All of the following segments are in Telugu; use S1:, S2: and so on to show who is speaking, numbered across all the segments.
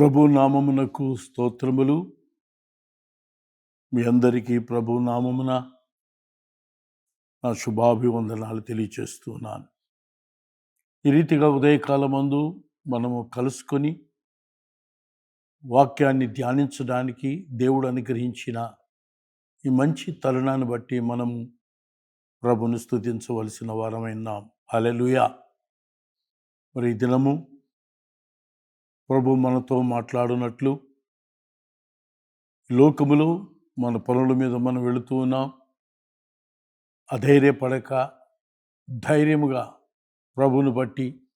S1: ప్రభు నామమునకు స్తోత్రములు. మీ అందరికీ ప్రభు నామమున నా శుభాభివందనాలు తెలియచేస్తున్నాను. ఈ రీతిగా ఉదయకాలమందు మనము కలుసుకొని వాక్యాన్ని ధ్యానించడానికి దేవుడు అనుగ్రహించిన ఈ మంచి తరుణాన్ని బట్టి మనము ప్రభుని స్తుతించవలసిన వారమైనాం. అలెలుయా మరి దినము ప్రభు మనతో మాట్లాడునట్లు లోకములో మన పనుల మీద మనం వెళుతూ ఉన్నాం. అధైర్యపడక ధైర్యముగా ప్రభుని బట్టి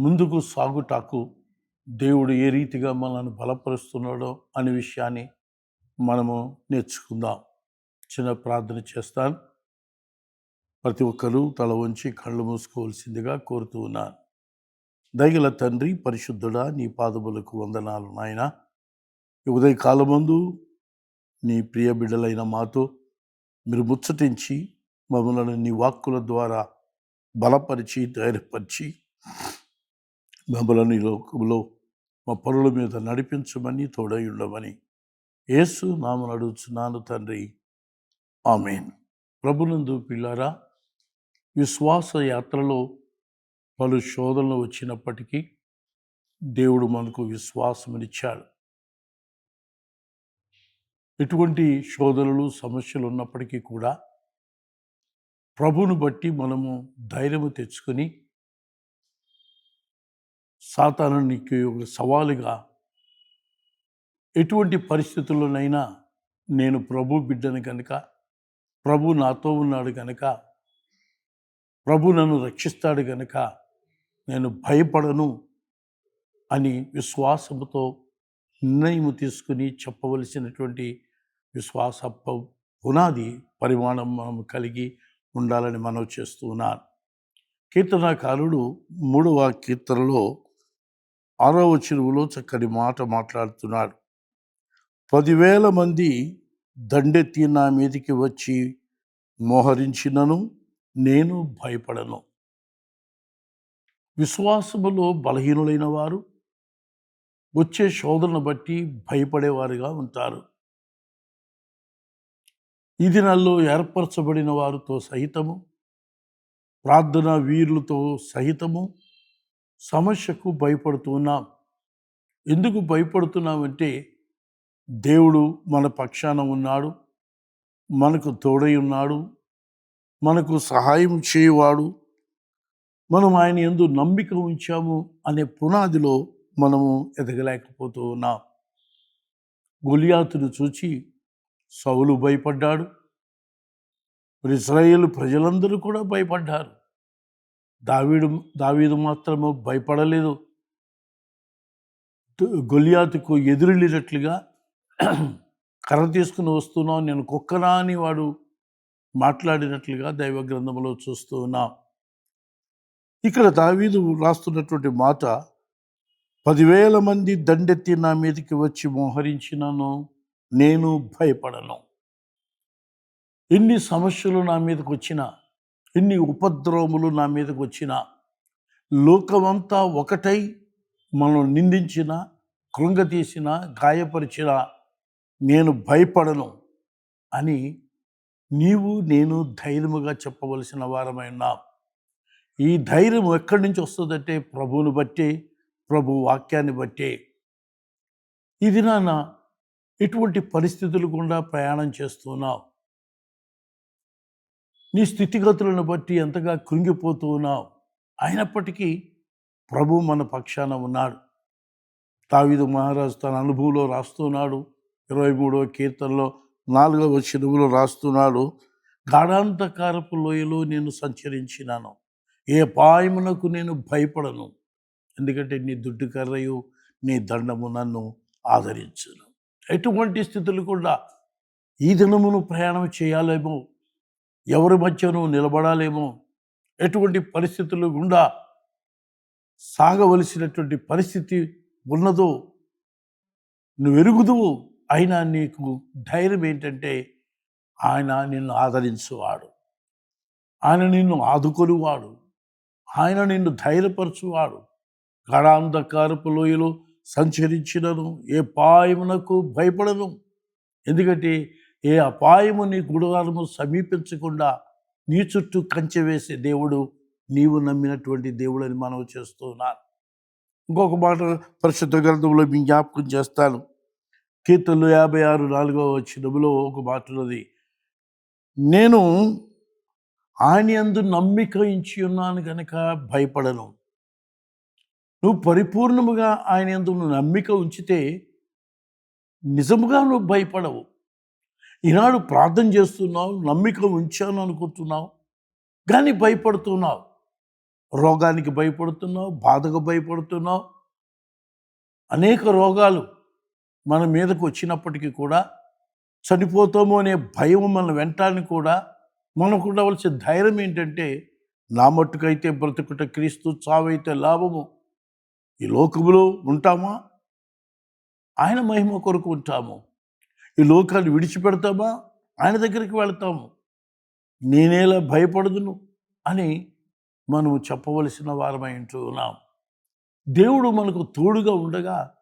S1: ముందుకు సాగుటాకు దేవుడు ఏ రీతిగా మనల్ని బలపరుస్తున్నాడో అనే విషయాన్ని మనము నేర్చుకుందాం. చిన్న ప్రార్థన చేస్తాను. ప్రతి ఒక్కరూ తల వంచి కళ్ళు మూసుకోవాల్సిందిగా కోరుతూ ఉన్నాను. దయగల తండ్రి పరిశుద్ధుడా నీ పాదములకు వందనాలు నాయన. ఉదయ కాలమందు నీ ప్రియ బిడ్డలైన మాతో మీరు ముచ్చటించి మమ్మల్ని నీ వాక్కుల ద్వారా బలపరిచి ధైర్యపరిచి మమ్మల్ని లోకంలో మా పనుల మీద నడిపించమని తోడై ఉండమని యేసు నామను అడుగుతున్నాను తండ్రి. ఆమెన్. ప్రభునందు పిల్లారా విశ్వాస యాత్రలో పలు శోధనలు వచ్చినప్పటికీ దేవుడు మనకు విశ్వాసమనిచ్చాడు. ఎటువంటి శోధనలు సమస్యలు ఉన్నప్పటికీ కూడా ప్రభును బట్టి మనము ధైర్యము తెచ్చుకొని సాతానానికి ఒక సవాలుగా ఎటువంటి పరిస్థితుల్లోనైనా నేను ప్రభు బిడ్డను కనుక ప్రభు నాతో ఉన్నాడు కనుక ప్రభు నన్ను రక్షిస్తాడు కనుక నేను భయపడను అని విశ్వాసముతో నిర్ణయం తీసుకుని చెప్పవలసినటువంటి విశ్వాస పునాది పరిమాణం మనం కలిగి ఉండాలని మనవి చేస్తూ ఉన్నాను. కీర్తనాకారుడు మూడవ కీర్తనలో ఆరవ చెరువులో చక్కని మాట మాట్లాడుతున్నాడు. పదివేల మంది దండెత్తి నా మీదికి వచ్చి మోహరించినను నేను భయపడను. విశ్వాసములో బలహీనులైన వారు వచ్చే శోధనను బట్టి భయపడేవారుగా ఉంటారు. ఈ దినాల్లో ఏర్పరచబడిన వారితో సహితము ప్రార్థన వీరులతో సహితము సమస్యకు భయపడుతున్నాం ఎందుకు భయపడుతున్నామంటే దేవుడు మన పక్షాన ఉన్నాడు మనకు తోడై ఉన్నాడు మనకు సహాయం చేయవాడు మనం ఆయన ఎందు నమ్మిక ఉంచాము అనే పునాదిలో మనము ఎదగలేకపోతూ ఉన్నాం. గొలియాతును చూచి సౌలు భయపడ్డాడు. ఇస్రాయేల్ ప్రజలందరూ కూడా భయపడ్డారు. దావీడు దావీదు మాత్రము భయపడలేదు. గొలియాతుకు ఎదురెళ్ళినట్లుగా కర్ర తీసుకుని వస్తున్నావు నేను కుక్కనా అని వాడు మాట్లాడినట్లుగా దైవ గ్రంథంలో చూస్తూ ఉన్నాం. ఇక్కడ దావీదు రాస్తున్నటువంటి మాట పదివేల మంది దండెత్తి నా మీదకి వచ్చి మోహరించినను నేను భయపడను. ఎన్ని సమస్యలు నా మీదకి వచ్చినా ఎన్ని ఉపద్రవములు నా మీదకి వచ్చినా లోకమంతా ఒకటై మనం నిందించిన కృంగతీసిన గాయపరిచిన నేను భయపడను అని నీవు నేను ధైర్యముగా చెప్పవలసిన వారమైనా ఈ ధైర్యం ఎక్కడి నుంచి వస్తుందంటే ప్రభువుని బట్టే ప్రభు వాక్యాన్ని బట్టే. ఇది నాన్న ఎటువంటి పరిస్థితులు గుండా ప్రయాణం చేస్తున్నావు. నీ స్థితిగతులను బట్టి ఎంతగా కృంగిపోతూ ఉన్నావు. అయినప్పటికీ ప్రభు మన పక్షాన ఉన్నాడు. తావిదు మహారాజు తన అనుభవంలో రాస్తున్నాడు. ఇరవై మూడవ కీర్తనలో నాలుగవ చదువులో రాస్తున్నాడు. గాఢాంతకారపు లోయలో నేను సంచరించినాను. ఏ పాయమునకు నేను భయపడను. ఎందుకంటే నీ దుడ్డు కర్రయు నీ దండము నన్ను ఆదరించును. ఎటువంటి స్థితులు కూడా ఈ దినమును ప్రయాణం చేయాలేమో ఎవరి మధ్యను నిలబడాలేమో ఎటువంటి పరిస్థితులు గుండా సాగవలసినటువంటి పరిస్థితి ఉన్నదో నువ్వు ఎరుగుదువు అయినా నీకు ధైర్యం ఏంటంటే ఆయన నిన్ను ఆదరించువాడు. ఆయన నిన్ను ఆదుకొనివాడు. ఆయన నిన్ను ధైర్యపరచువాడు. గడాంధకారపు లోయలో సంచరించినను ఏ పాయమునకు భయపడను. ఎందుకంటే ఏ అపాయము నీ గుడారము సమీపించకుండా నీ చుట్టూ కంచె వేసే దేవుడు నీవు నమ్మినటువంటి దేవుడని మనం చేస్తున్నాను. ఇంకొక మాట పరిశుద్ధ గ్రంథంలో మీ జ్ఞాపకం చేస్తాను. కీర్తనలు యాభై ఆరు నాలుగవ వచ్చినములో ఒక మాట ఉన్నది. నేను ఆయన ఎందు నమ్మిక ఇచ్చి ఉన్నాను కనుక భయపడను. నువ్వు పరిపూర్ణముగా ఆయన ఎందు నువ్వు నమ్మిక ఉంచితే నిజముగా నువ్వు భయపడవు. ఈనాడు ప్రార్థన చేస్తున్నావు నమ్మిక ఉంచాను అనుకుంటున్నావు కానీ భయపడుతున్నావు. రోగానికి భయపడుతున్నావు బాధకు భయపడుతున్నావు. అనేక రోగాలు మన మీదకు వచ్చినప్పటికీ కూడా చనిపోతాము అనే భయం మన వెంటాన్ని కూడా మనకు ఉండవలసిన ధైర్యం ఏంటంటే నా మట్టుకైతే బ్రతుకుట క్రీస్తు చావైతే లాభము. ఈ లోకములో ఉంటామా? ఆయన మహిమ కొరకు ఉంటాము. ఈ లోకాన్ని విడిచిపెడతామా? ఆయన దగ్గరికి వెళ్తాము. నేనేలా భయపడదును అని మనము చెప్పవలసిన వారమై ఉంటూ ఉన్నాం దేవుడు మనకు తోడుగా ఉండగా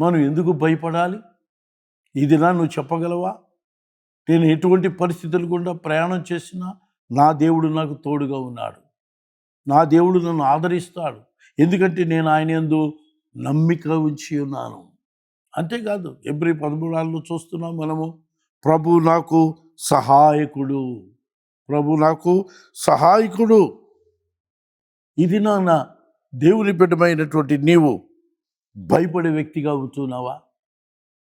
S1: మనం ఎందుకు భయపడాలి? ఇది నా నువ్వు చెప్పగలవా? నేను ఎటువంటి పరిస్థితులు గుండా ప్రయాణం చేసినా నా దేవుడు నాకు తోడుగా ఉన్నాడు. నా దేవుడు నన్ను ఆదరిస్తాడు. ఎందుకంటే నేను ఆయన ఎందు నమ్మిక ఉంచి ఉన్నాను. అంతేకాదు ఎబ్రి పదమూడాల్లో చూస్తున్నాం మనము ప్రభు నాకు సహాయకుడు. ప్రభు నాకు సహాయకుడు. ఇది నా దేవుని బిడ్డమైనటువంటి నీవు భయపడే వ్యక్తిగా ఉంటున్నావా?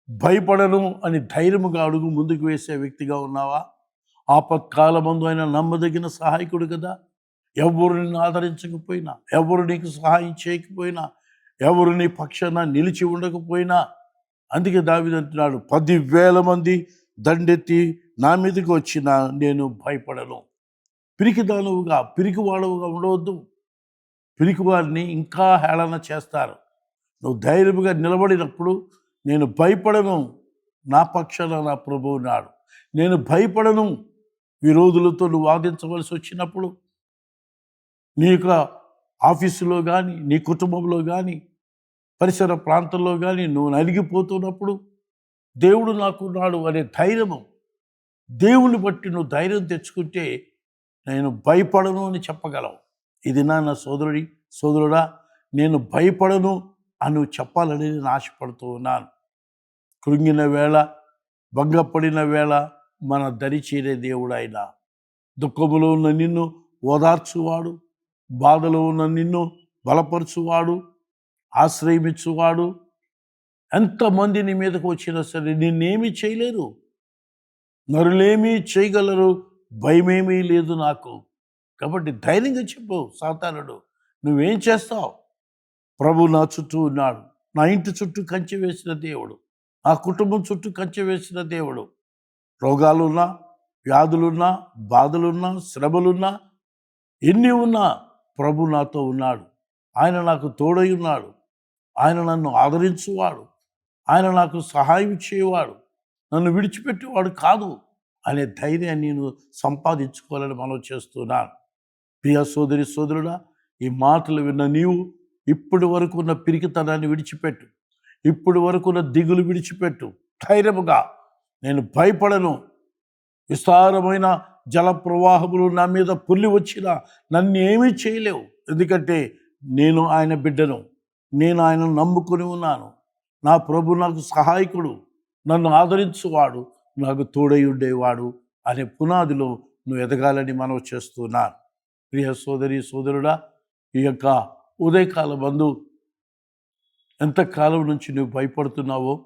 S1: భయపడను అని ధైర్యముగా అడుగు ముందుకు వేసే వ్యక్తిగా ఉన్నావా? ఆపత్కాలమందు ఆయన నమ్మదగిన సహాయకుడు కదా. ఎవరు నిన్ను ఆదరించకపోయినా ఎవరు నీకు సహాయం చేయకపోయినా ఎవరు నీ పక్షాన నిలిచి ఉండకపోయినా అందుకే దావిదంటున్నాడు పదివేల మంది దండెత్తి నా మీదకి వచ్చిన నేను భయపడను. పిరికిదానువుగా పిరికివాడవుగా ఉండవద్దు. పిరికివారిని ఇంకా హేళన చేస్తారు. నువ్వు ధైర్యముగా నిలబడినప్పుడు నేను భయపడను. నా పక్షాన నా ప్రభు నాడు. నేను భయపడను. విరోధులతో నువ్వు వాదించవలసి వచ్చినప్పుడు నీ యొక్క ఆఫీసులో కానీ నీ కుటుంబంలో కానీ పరిసర ప్రాంతంలో కానీ నువ్వు నలిగిపోతున్నప్పుడు దేవుడు నాకున్నాడు అనే ధైర్యము దేవుని బట్టి నువ్వు ధైర్యం తెచ్చుకుంటే నేను భయపడను అని చెప్పగలవు. ఇది నా నా సోదరుడి సోదరుడా నేను భయపడను. అని నువ్వు చెప్పాలని నేను ఆశపడుతూ ఉన్నాను కృంగిన వేళ భంగపడిన వేళ మన దరి చేరే దేవుడు ఆయన దుఃఖములో ఉన్న నిన్ను ఓదార్చువాడు బాధలో ఉన్న నిన్ను బలపరచువాడు ఆశ్రయించువాడు. ఎంతమంది నీ మీదకు వచ్చినా సరే నిన్నేమీ చేయలేరు. నరులేమీ చేయగలరు భయమేమీ లేదు నాకు. కాబట్టి ధైర్యంగా చెప్పు సాతానుడు. నువ్వేం చేస్తావు? ప్రభు నా చుట్టూ ఉన్నాడు. నా ఇంటి చుట్టూ కంచె వేసిన దేవుడు. నా కుటుంబం చుట్టూ కంచె వేసిన దేవుడు. రోగాలున్నా వ్యాధులున్నా బాధలున్నా శ్రమలున్నా ఎన్ని ఉన్నా ప్రభు నాతో ఉన్నాడు. ఆయన నాకు తోడై ఉన్నాడు. ఆయన నన్ను ఆదరించువాడు. ఆయన నాకు సహాయం చేయవాడు. నన్ను విడిచిపెట్టేవాడు కాదు అనే ధైర్యాన్ని నేను సంపాదించుకోవాలని మనం చేస్తున్నాను. ప్రియ సోదరి సోదరుడా ఈ మాటలు విన్న నీవు ఇప్పటి వరకు ఉన్న పిరికితనాన్ని విడిచిపెట్టు. ఇప్పటి వరకు ఉన్న దిగులు విడిచిపెట్టు. ధైర్యముగా. నేను భయపడను. విస్తారమైన జల ప్రవాహములు నా మీద పుల్లి వచ్చినా నన్ను ఏమీ చేయలేవు. ఎందుకంటే నేను ఆయన బిడ్డను. నేను ఆయన నమ్ముకొని ఉన్నాను. నా ప్రభు నాకు సహాయకుడు. నన్ను ఆదరించువాడు. నాకు తోడై ఉండేవాడు అనే పునాదిలో నువ్వు ఎదగాలని మనం చేస్తున్నాను. ప్రియ సోదరి సోదరుడా ఈ యొక్క ఉదయకాల బంధు ఎంతకాలం నుంచి నువ్వు భయపడుతున్నావో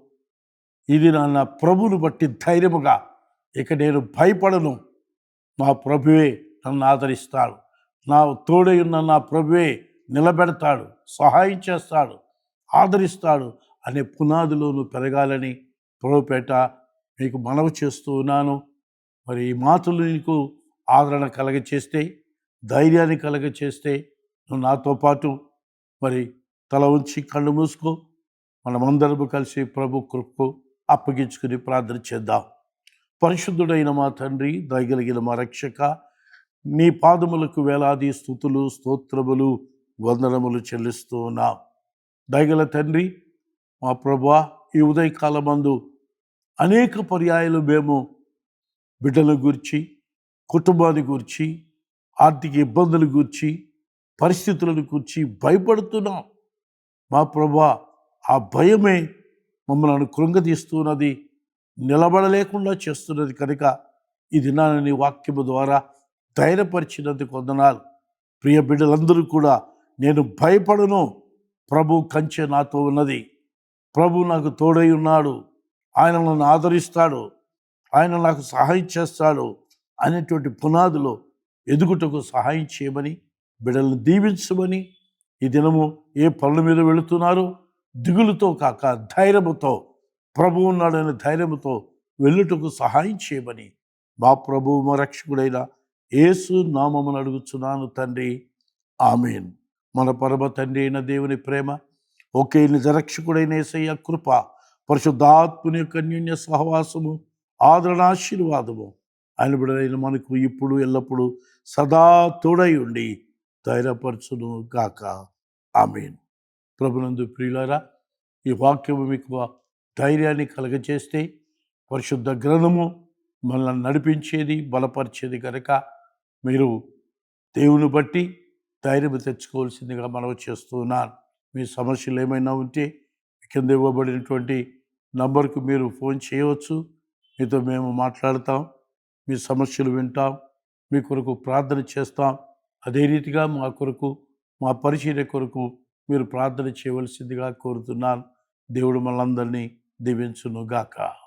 S1: ఇది నా నా ప్రభువును బట్టి ధైర్యముగా ఇక నేను భయపడను. నా ప్రభువే నన్ను ఆదరిస్తాడు. నా తోడై ఉన్న నా ప్రభువే నిలబెడతాడు సహాయం చేస్తాడు ఆదరిస్తాడు అనే పునాదిలోను పెరగాలని ప్రభుపేట మీకు మనవి చేస్తూ ఉన్నాను. మరి ఈ మాటలు నీకు ఆదరణ కలగ చేస్తే ధైర్యాన్ని కలగ చేస్తే నువ్వు నాతో పాటు మరి తల ఉంచి కళ్ళు మూసుకో. మనమందరము కలిసి ప్రభు కృప్కు అప్పగించుకుని ప్రార్థన చేద్దాం. పరిశుద్ధుడైన మా తండ్రి దయగలిగిన మా రక్షక నీ పాదములకు వేలాది స్థుతులు స్తోత్రములు వందనములు చెల్లిస్తూ ఉన్నాం. దయగల తండ్రి మా ప్రభా ఈ ఉదయకాలమందు అనేక పర్యాయాలు మేము బిడ్డల గురించి కుటుంబాన్ని గురించి ఆర్థిక ఇబ్బందుల గురించి పరిస్థితులను కూర్చి భయపడుతున్నాం. మా ప్రభా ఆ భయమే మమ్మల్ని కృంగతీస్తున్నది నిలబడలేకుండా చేస్తున్నది కనుక ఈ దినాన్ని వాక్యము ద్వారా ధైర్యపరిచినందుకు వందనాలు. ప్రియ బిడ్డలందరూ కూడా నేను భయపడను. ప్రభు కంచె నాతో ఉన్నది. ప్రభు నాకు తోడై ఉన్నాడు. ఆయన నన్ను ఆదరిస్తాడు. ఆయన నాకు సహాయం చేస్తాడు అనేటువంటి పునాదులో ఎదుగుటకు సహాయం చేయమని బిడ్డలను దీవించమని ఈ దినము ఏ పనుల మీద వెళుతున్నారో దిగులుతో కాక ధైర్యముతో ప్రభు ఉన్నాడనే ధైర్యముతో వెళ్ళుటకు సహాయం చేయమని మా ప్రభువు మా రక్షకుడైన యేసు నామమును అడుగుచున్నాను తండ్రి. ఆమెన్. మన పరమ తండ్రి అయిన దేవుని ప్రేమ ఒకే నిజరక్షకుడైన ఏసయ్య కృప పరిశుద్ధాత్ముని యొక్క అన్యోన్య సహవాసము ఆదరణ ఆశీర్వాదము. ఆయన బిడ్డలైన మనకు ఇప్పుడు ఎల్లప్పుడూ సదా తోడై ఉండి ధైర్యపరచును గాక. ఆమెను. ప్రభునందు ప్రియులారా ఈ వాక్యము మీకు ధైర్యాన్ని కలగచేస్తే పరిశుద్ధ గ్రంథము మనల్ని నడిపించేది బలపరిచేది కనుక మీరు దేవుని బట్టి ధైర్యం తెచ్చుకోవాల్సిందిగా మనవి చేస్తున్నాను మీ సమస్యలు ఏమైనా ఉంటే కింద ఇవ్వబడినటువంటి నంబర్కు మీరు ఫోన్ చేయవచ్చు. మీతో మేము మాట్లాడతాం మీ సమస్యలు వింటాం మీ కొరకు ప్రార్థన చేస్తాం. అదే రీతిగా మా కొరకు మా పరిచర్య కొరకు మీరు ప్రార్థన చేయవలసిందిగా కోరుతున్నాను. దేవుడు మనందరినీ దీవించునుగాక. గాక